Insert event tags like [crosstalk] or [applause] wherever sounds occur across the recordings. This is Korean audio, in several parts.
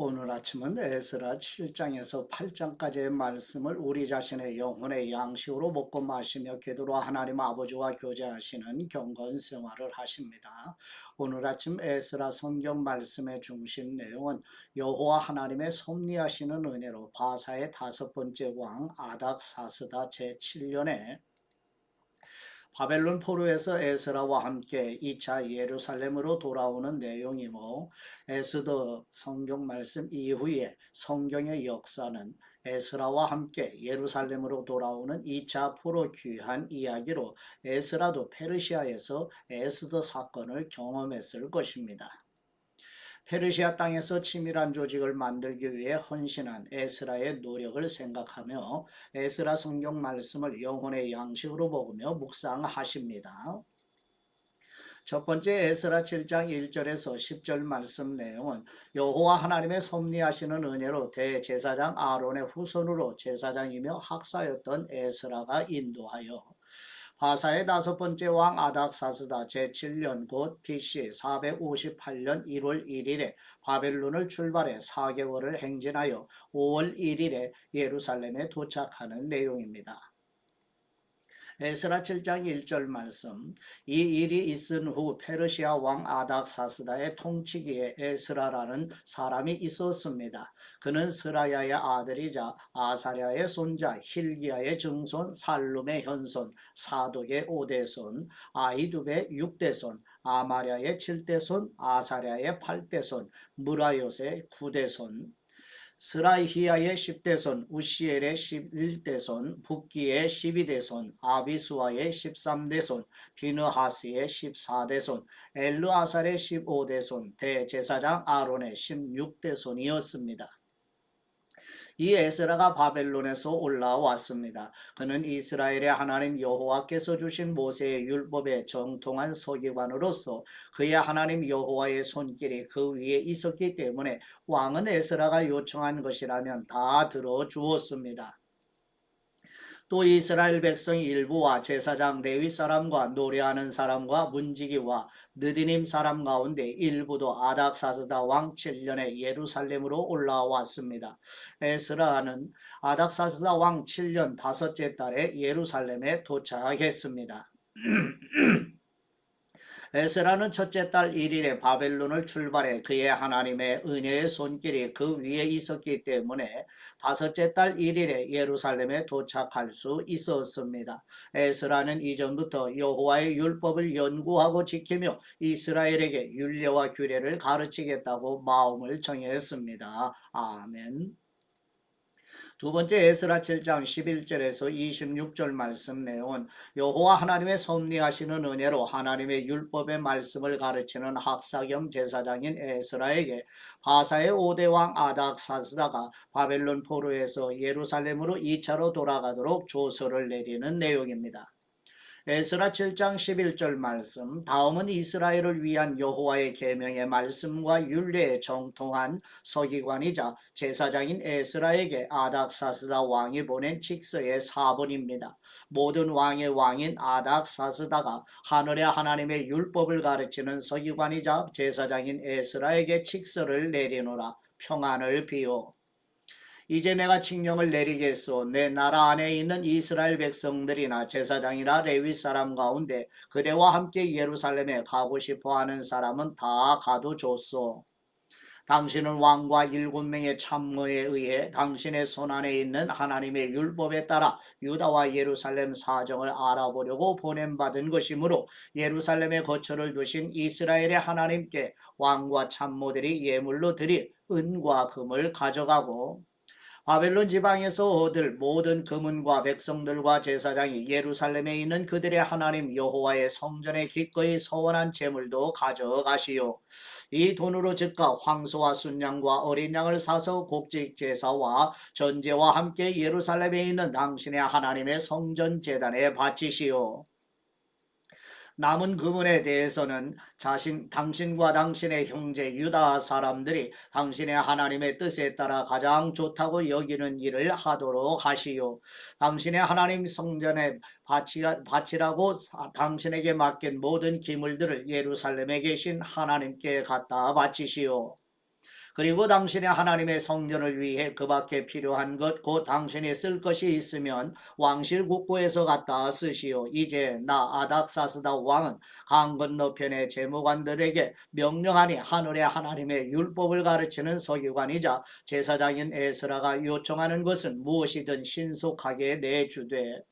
오늘 아침은 에스라 7장에서 8장까지의 말씀을 우리 자신의 영혼의 양식으로 먹고 마시며 기도로 하나님 아버지와 교제하시는 경건 생활을 하십니다. 오늘 아침 에스라 성경 말씀의 중심 내용은 여호와 하나님의 섭리하시는 은혜로 바사의 다섯 번째 왕 아닥사스다 제7년에 바벨론 포로에서 에스라와 함께 2차 예루살렘으로 돌아오는 내용이고 에스더 성경 말씀 이후에 성경의 역사는 에스라와 함께 예루살렘으로 돌아오는 2차 포로 귀한 이야기로 에스라도 페르시아에서 에스더 사건을 경험했을 것입니다. 페르시아 땅에서 치밀한 조직을 만들기 위해 헌신한 에스라의 노력을 생각하며 에스라 성경 말씀을 영혼의 양식으로 먹으며 묵상하십니다. 첫 번째 에스라 7장 1절에서 10절 말씀 내용은 여호와 하나님의 섭리하시는 은혜로 대제사장 아론의 후손으로 제사장이며 학사였던 에스라가 인도하여 바사의 다섯 번째 왕 아닥사스다 제7년 곧 BC 458년 1월 1일에 바벨론을 출발해 4개월을 행진하여 5월 1일에 예루살렘에 도착하는 내용입니다. 에스라 7장 1절 말씀 이 일이 있은 후 페르시아 왕 아닥사스다의 통치기에 에스라라는 사람이 있었습니다. 그는 스라야의 아들이자 아사랴의 손자 힐기야의 증손 살룸의 현손 사독의 오대손 아이두의 육대손 아마랴의 칠대손 아사랴의 팔대손 무라요의 구대손 스라이히야의 10대손, 우시엘의 11대손, 북기의 12대손, 아비수아의 13대손, 비느하스의 14대손, 엘르아살의 15대손, 대제사장 아론의 16대손이었습니다. 이 에스라가 바벨론에서 올라왔습니다. 그는 이스라엘의 하나님 여호와께서 주신 모세의 율법에 정통한 서기관으로서 그의 하나님 여호와의 손길이 그 위에 있었기 때문에 왕은 에스라가 요청한 것이라면 다 들어 주었습니다. 또 이스라엘 백성 일부와 제사장 레위 사람과 노래하는 사람과 문지기와 느디님 사람 가운데 일부도 아닥사스다 왕 7년에 예루살렘으로 올라왔습니다. 에스라는 아닥사스다 왕 7년 다섯째 달에 예루살렘에 도착했습니다. [clears throat] 에스라는 첫째 달 1일에 바벨론을 출발해 그의 하나님의 은혜의 손길이 그 위에 있었기 때문에 다섯째 달 1일에 예루살렘에 도착할 수 있었습니다. 에스라는 이전부터 여호와의 율법을 연구하고 지키며 이스라엘에게 율례와 규례를 가르치겠다고 마음을 정했습니다. 아멘. 두 번째 에스라 7장 11절에서 26절 말씀 내용은 여호와 하나님의 섭리하시는 은혜로 하나님의 율법의 말씀을 가르치는 학사 겸 제사장인 에스라에게 바사의 5대 왕 아닥사스다가 바벨론 포로에서 예루살렘으로 2차로 돌아가도록 조서를 내리는 내용입니다. 에스라 7장 11절 말씀. 다음은 이스라엘을 위한 여호와의 계명의 말씀과 율례에 정통한 서기관이자 제사장인 에스라에게 아닥사스다 왕이 보낸 직서의 사본입니다. 모든 왕의 왕인 아닥사스다가 하늘의 하나님의 율법을 가르치는 서기관이자 제사장인 에스라에게 직서를 내리노라. 평안을 비워 이제 내가 칙령을 내리겠소. 내 나라 안에 있는 이스라엘 백성들이나 제사장이나 레위 사람 가운데 그대와 함께 예루살렘에 가고 싶어 하는 사람은 다 가도 좋소. 당신은 왕과 일곱 명의 참모에 의해 당신의 손안에 있는 하나님의 율법에 따라 유다와 예루살렘 사정을 알아보려고 보냄받은 것이므로 예루살렘에 거처를 두신 이스라엘의 하나님께 왕과 참모들이 예물로 드릴 은과 금을 가져가고 바벨론 지방에서 얻을 모든 금은과 백성들과 제사장이 예루살렘에 있는 그들의 하나님 여호와의 성전에 기꺼이 서원한 재물도 가져가시오. 이 돈으로 즉각 황소와 순양과 어린 양을 사서 곡직 제사와 전제와 함께 예루살렘에 있는 당신의 하나님의 성전 제단에 바치시오. 남은 그분에 대해서는 자신 당신과 당신의 형제 유다 사람들이 당신의 하나님의 뜻에 따라 가장 좋다고 여기는 일을 하도록 하시오. 당신의 하나님 성전에 바치, 바치라고 당신에게 맡긴 모든 기물들을 예루살렘에 계신 하나님께 갖다 바치시오. 그리고 당신의 하나님의 성전을 위해 그 밖에 필요한 것 곧 당신이 쓸 것이 있으면 왕실 국고에서 갖다 쓰시오. 이제 나 아닥사스다 왕은 강 건너편의 재무관들에게 명령하니 하늘의 하나님의 율법을 가르치는 서기관이자 제사장인 에스라가 요청하는 것은 무엇이든 신속하게 내주되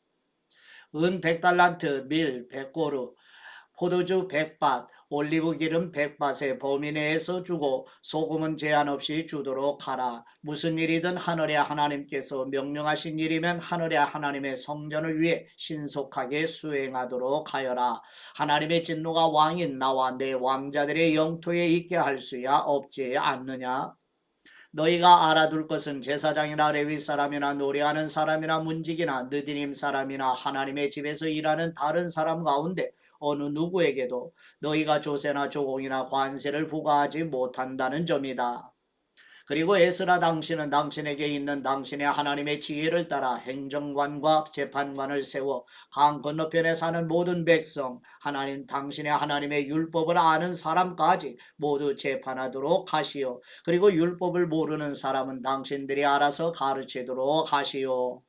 은 100달란트, 밀 100고루, 포도주 100밭, 올리브 기름 100밭의 범위 내에서 주고 소금은 제한 없이 주도록 하라. 무슨 일이든 하늘의 하나님께서 명령하신 일이면 하늘의 하나님의 성전을 위해 신속하게 수행하도록 하여라. 하나님의 진노가 왕인 나와 내 왕자들의 영토에 있게 할 수야 없지 않느냐? 너희가 알아둘 것은 제사장이나 레위 사람이나 노래하는 사람이나 문지기나 느디님 사람이나 하나님의 집에서 일하는 다른 사람 가운데 어느 누구에게도 너희가 조세나 조공이나 관세를 부과하지 못한다는 점이다. 그리고 에스라 당신은 당신에게 있는 당신의 하나님의 지혜를 따라 행정관과 재판관을 세워 강 건너편에 사는 모든 백성, 하나님 당신의 하나님의 율법을 아는 사람까지 모두 재판하도록 하시오. 그리고 율법을 모르는 사람은 당신들이 알아서 가르치도록 하시오.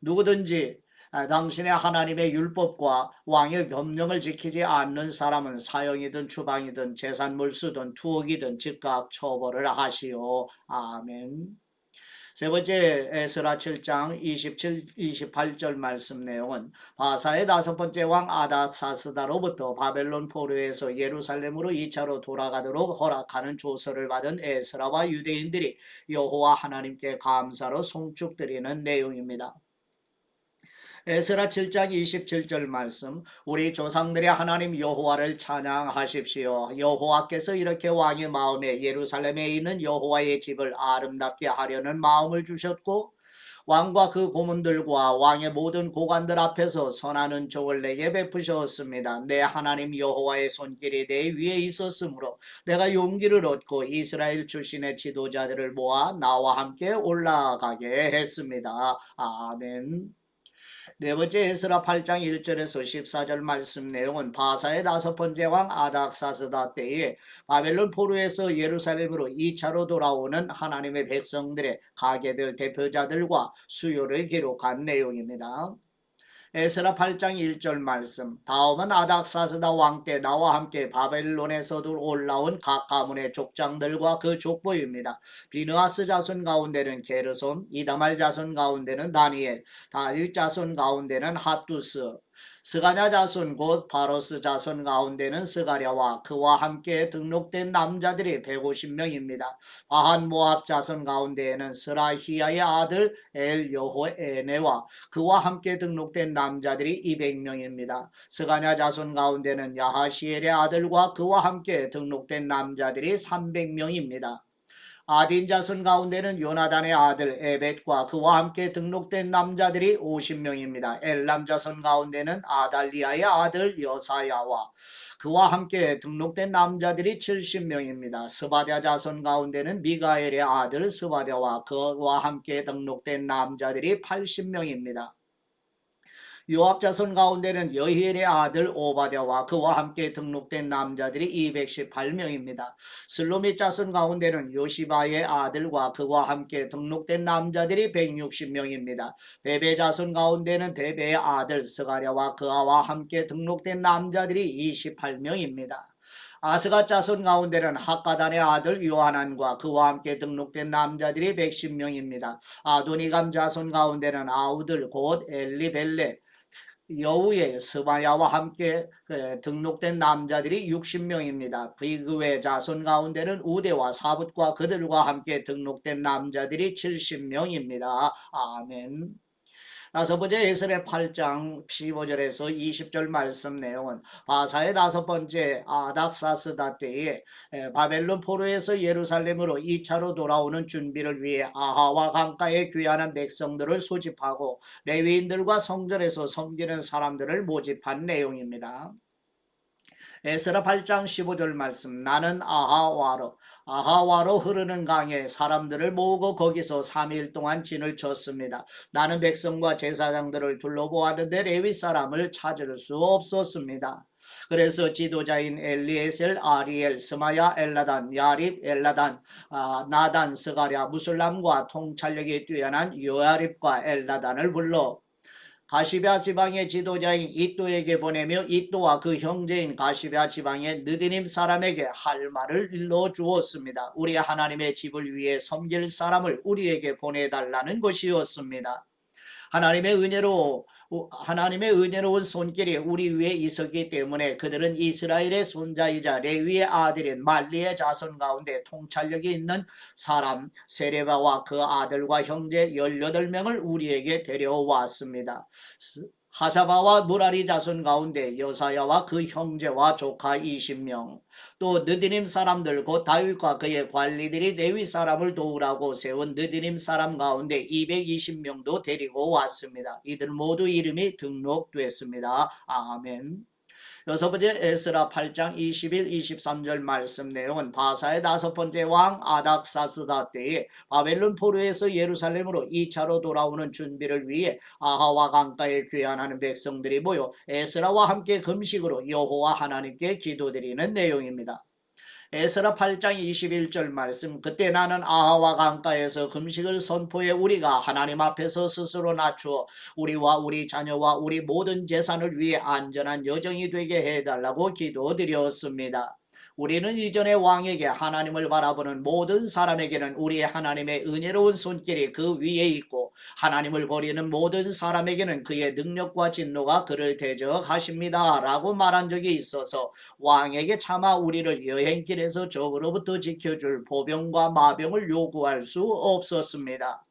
누구든지 아, 당신의 하나님의 율법과 왕의 법령을 지키지 않는 사람은 사형이든 추방이든 재산 몰수든 투옥이든 즉각 처벌을 하시오. 아멘. 세 번째 에스라 7장 27, 28절 말씀 내용은 바사의 다섯 번째 왕 아닥사스다로부터 바벨론 포로에서 예루살렘으로 2차로 돌아가도록 허락하는 조서를 받은 에스라와 유대인들이 여호와 하나님께 감사로 송축드리는 내용입니다. 에스라 7장 27절 말씀 우리 조상들의 하나님 여호와를 찬양하십시오. 여호와께서 이렇게 왕의 마음에 예루살렘에 있는 여호와의 집을 아름답게 하려는 마음을 주셨고 왕과 그 고문들과 왕의 모든 고관들 앞에서 선하는 종을 내게 베푸셨습니다. 내 하나님 여호와의 손길이 내 위에 있었으므로 내가 용기를 얻고 이스라엘 출신의 지도자들을 모아 나와 함께 올라가게 했습니다. 아멘. 네 번째 에스라 8장 1절에서 14절 말씀 내용은 바사의 다섯 번째 왕 아닥사스다 때에 바벨론 포로에서 예루살렘으로 2차로 돌아오는 하나님의 백성들의 가계별 대표자들과 수요를 기록한 내용입니다. 에스라 8장 1절 말씀 다음은 아닥사스다 왕 때 나와 함께 바벨론에서도 올라온 각 가문의 족장들과 그 족보입니다. 비느하스 자손 가운데는 게르손 이다말 자손 가운데는 다니엘 다윗 자손 가운데는 핫두스 스가냐 자손 곧 바로스 자손 가운데는 스가랴와 그와 함께 등록된 남자들이 150명입니다. 바한 모압 자손 가운데에는 스라히야의 아들 엘 여호에네와 그와 함께 등록된 남자들이 200명입니다. 스가냐 자손 가운데는 야하시엘의 아들과 그와 함께 등록된 남자들이 300명입니다. 아딘 자손 가운데는 요나단의 아들 에벳과 그와 함께 등록된 남자들이 50명입니다. 엘람 자손 가운데는 아달리아의 아들 여사야와 그와 함께 등록된 남자들이 70명입니다. 스바랴 자손 가운데는 미가엘의 아들 스바랴와 그와 함께 등록된 남자들이 80명입니다. 요압 자손 가운데는 여히엘의 아들 오바댜와 그와 함께 등록된 남자들이 218명입니다. 슬로미 자손 가운데는 요시바의 아들과 그와 함께 등록된 남자들이 160명입니다. 베베 자손 가운데는 베베의 아들 스가랴와 그와 함께 등록된 남자들이 28명입니다. 아스가 자손 가운데는 학가단의 아들 요하난과 그와 함께 등록된 남자들이 110명입니다. 아도니감 자손 가운데는 아우들 곧 엘리벨레 여우의 스바야와 함께 그, 등록된 남자들이 60명입니다. 비그의 자손 가운데는 우대와 사붓과 그들과 함께 등록된 남자들이 70명입니다. 아멘. 다섯 번째 에스겔 8장 15절에서 20절 말씀 내용은 바사의 다섯 번째 아닥사스다 때에 바벨론 포로에서 예루살렘으로 2차로 돌아오는 준비를 위해 아하와 강가에 귀환한 백성들을 소집하고 레위인들과 성전에서 섬기는 사람들을 모집한 내용입니다. 에스라 8장 15절 말씀 나는 아하와로 아하와로 흐르는 강에 사람들을 모으고 거기서 3일 동안 진을 쳤습니다. 나는 백성과 제사장들을 둘러보았는데 레위 사람을 찾을 수 없었습니다. 그래서 지도자인 엘리에셀, 아리엘, 스마야, 엘라단, 야립, 엘라단, 아, 나단, 스가랴, 무슬람과 통찰력이 뛰어난 요야립과 엘라단을 불러 가시베아 지방의 지도자인 이또에게 보내며 이또와 그 형제인 가시베아 지방의 느디님 사람에게 할 말을 일러 주었습니다. 우리 하나님의 집을 위해 섬길 사람을 우리에게 보내달라는 것이었습니다. 하나님의 은혜로 하나님의 은혜로운 손길이 우리 위에 있었기 때문에 그들은 이스라엘의 손자이자 레위의 아들인 말리의 자손 가운데 통찰력이 있는 사람 세레바와 그 아들과 형제 18명을 우리에게 데려왔습니다. 하사바와 무라리 자손 가운데 여사야와 그 형제와 조카 20명 또 느디님 사람들 곧 다윗과 그의 관리들이 레위 사람을 도우라고 세운 느디님 사람 가운데 220명도 데리고 왔습니다. 이들 모두 이름이 등록됐습니다. 아멘. 여섯 번째 에스라 8장 21, 23절 말씀 내용은 바사의 다섯 번째 왕 아닥사스다 때에 바벨론 포로에서 예루살렘으로 2차로 돌아오는 준비를 위해 아하와 강가에 귀환하는 백성들이 모여 에스라와 함께 금식으로 여호와 하나님께 기도드리는 내용입니다. 에스라 8장 21절 말씀 그때 나는 아하와 강가에서 금식을 선포해 우리가 하나님 앞에서 스스로 낮추어 우리와 우리 자녀와 우리 모든 재산을 위해 안전한 여정이 되게 해달라고 기도드렸습니다. 우리는 이전에 왕에게 하나님을 바라보는 모든 사람에게는 우리의 하나님의 은혜로운 손길이 그 위에 있고 하나님을 버리는 모든 사람에게는 그의 능력과 진노가 그를 대적하십니다. 라고 말한 적이 있어서 왕에게 차마 우리를 여행길에서 적으로부터 지켜줄 보병과 마병을 요구할 수 없었습니다.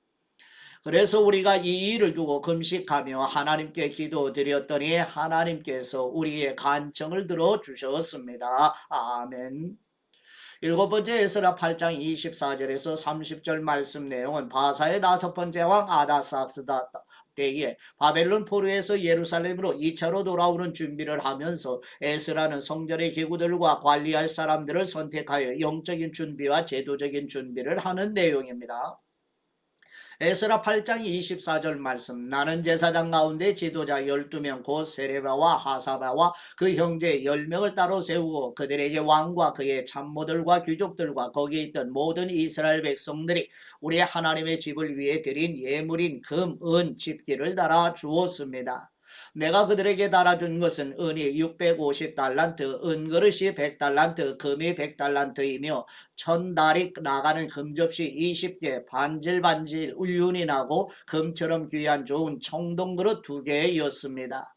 그래서 우리가 이 일을 두고 금식하며 하나님께 기도드렸더니 하나님께서 우리의 간청을 들어 주셨습니다. 아멘. 일곱 번째 에스라 8장 24절에서 30절 말씀 내용은 바사의 다섯 번째 왕 아다삭스다 때에 바벨론 포로에서 예루살렘으로 2차로 돌아오는 준비를 하면서 에스라는 성전의 기구들과 관리할 사람들을 선택하여 영적인 준비와 제도적인 준비를 하는 내용입니다. 에스라 8장 24절 말씀 나는 제사장 가운데 지도자 12명 곧 세레바와 하사바와 그 형제 10명을 따로 세우고 그들에게 왕과 그의 참모들과 귀족들과 거기에 있던 모든 이스라엘 백성들이 우리 하나님의 집을 위해 드린 예물인 금, 은, 집기를 달아 주었습니다. 내가 그들에게 달아준 것은 은이 650달란트, 은그릇이 100달란트, 금이 100달란트이며 천달이 나가는 금접시 20개, 반질반질 우윤이 나고 금처럼 귀한 좋은 청동그릇 두 개였습니다.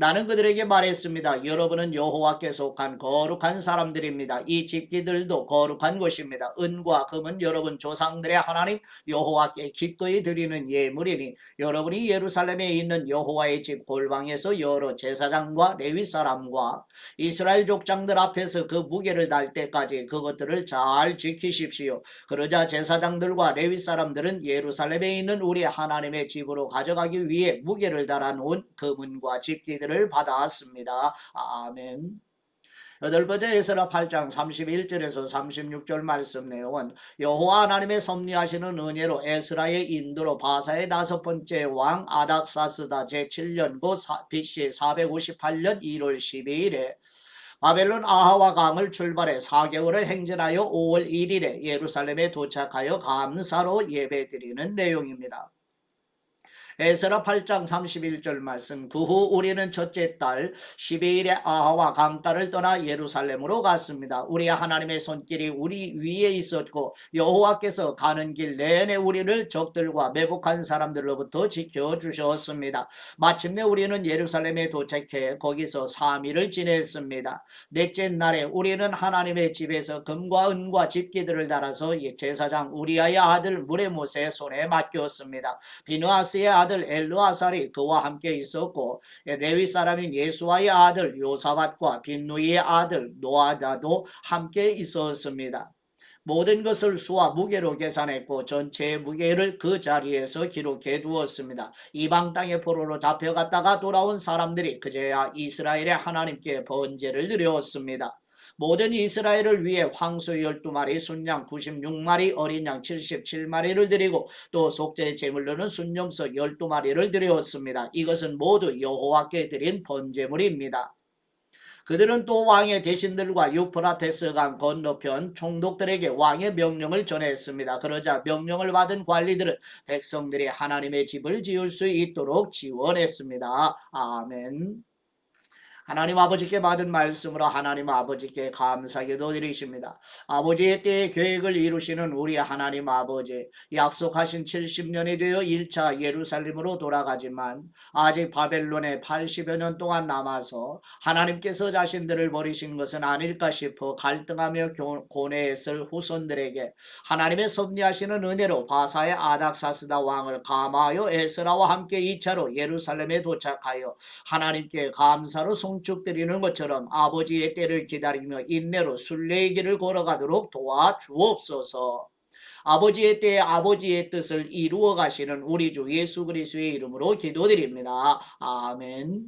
나는 그들에게 말했습니다. 여러분은 여호와께 속한 거룩한 사람들입니다. 이 집기들도 거룩한 것입니다. 은과 금은 여러분 조상들의 하나님 여호와께 기꺼이 드리는 예물이니 여러분이 예루살렘에 있는 여호와의 집 골방에서 여러 제사장과 레위 사람과 이스라엘 족장들 앞에서 그 무게를 달 때까지 그것들을 잘 지키십시오. 그러자 제사장들과 레위 사람들은 예루살렘에 있는 우리 하나님의 집으로 가져가기 위해 무게를 달아 놓은 금은과 집기들 은혜를 받았습니다. 아멘. 여덟 번째 에스라 8장 31절에서 36절 말씀 내용은 여호와 하나님의 섭리하시는 은혜로 에스라의 인도로 바사의 다섯 번째 왕 아닥사스다 제7년 고 BC 458년 1월 12일에 바벨론 아하와 강을 출발해 4개월을 행진하여 5월 1일에 예루살렘에 도착하여 감사로 예배드리는 내용입니다. 에스라 8장 31절 말씀 그 후 우리는 첫째 달 12일에 아하와 강가를 떠나 예루살렘으로 갔습니다. 우리 하나님의 손길이 우리 위에 있었고 여호와께서 가는 길 내내 우리를 적들과 매복한 사람들로부터 지켜주셨습니다. 마침내 우리는 예루살렘에 도착해 거기서 3일을 지냈습니다. 넷째 날에 우리는 하나님의 집에서 금과 은과 집기들을 달아서 제사장 우리아의 아들 무레못의 손에 맡겼습니다. 비누아스의 아들 아들 엘루아살이 그와 함께 있었고 레위 사람인 예수와의 아들 요사밭과 빈누이의 아들 노아다도 함께 있었습니다. 모든 것을 수와 무게로 계산했고 전체의 무게를 그 자리에서 기록해 두었습니다. 이방 땅의 포로로 잡혀갔다가 돌아온 사람들이 그제야 이스라엘의 하나님께 번제를 드렸습니다. 모든 이스라엘을 위해 황소 12마리, 순양 96마리, 어린 양 77마리를 드리고 또 속죄 제물로는 순염소 12마리를 드렸습니다. 이것은 모두 여호와께 드린 번제물입니다. 그들은 또 왕의 대신들과 유프라테스 강 건너편 총독들에게 왕의 명령을 전했습니다. 그러자 명령을 받은 관리들은 백성들이 하나님의 집을 지을 수 있도록 지원했습니다. 아멘. 하나님 아버지께 받은 말씀으로 하나님 아버지께 감사 기도 드리십니다. 아버지의 때에 계획을 이루시는 우리 하나님 아버지 약속하신 70년이 되어 1차 예루살렘으로 돌아가지만 아직 바벨론에 80여 년 동안 남아서 하나님께서 자신들을 버리신 것은 아닐까 싶어 갈등하며 교- 고뇌했을 후손들에게 하나님의 섭리하시는 은혜로 바사의 아닥사스다 왕을 감하여 에스라와 함께 2차로 예루살렘에 도착하여 하나님께 감사로 송 축드리는 것처럼 아버지의 때를 기다리며 인내로 순례의 길을 걸어가도록 도와 주옵소서. 아버지의 때에 아버지의 뜻을 이루어 가시는 우리 주 예수 그리스도의 이름으로 기도드립니다. 아멘.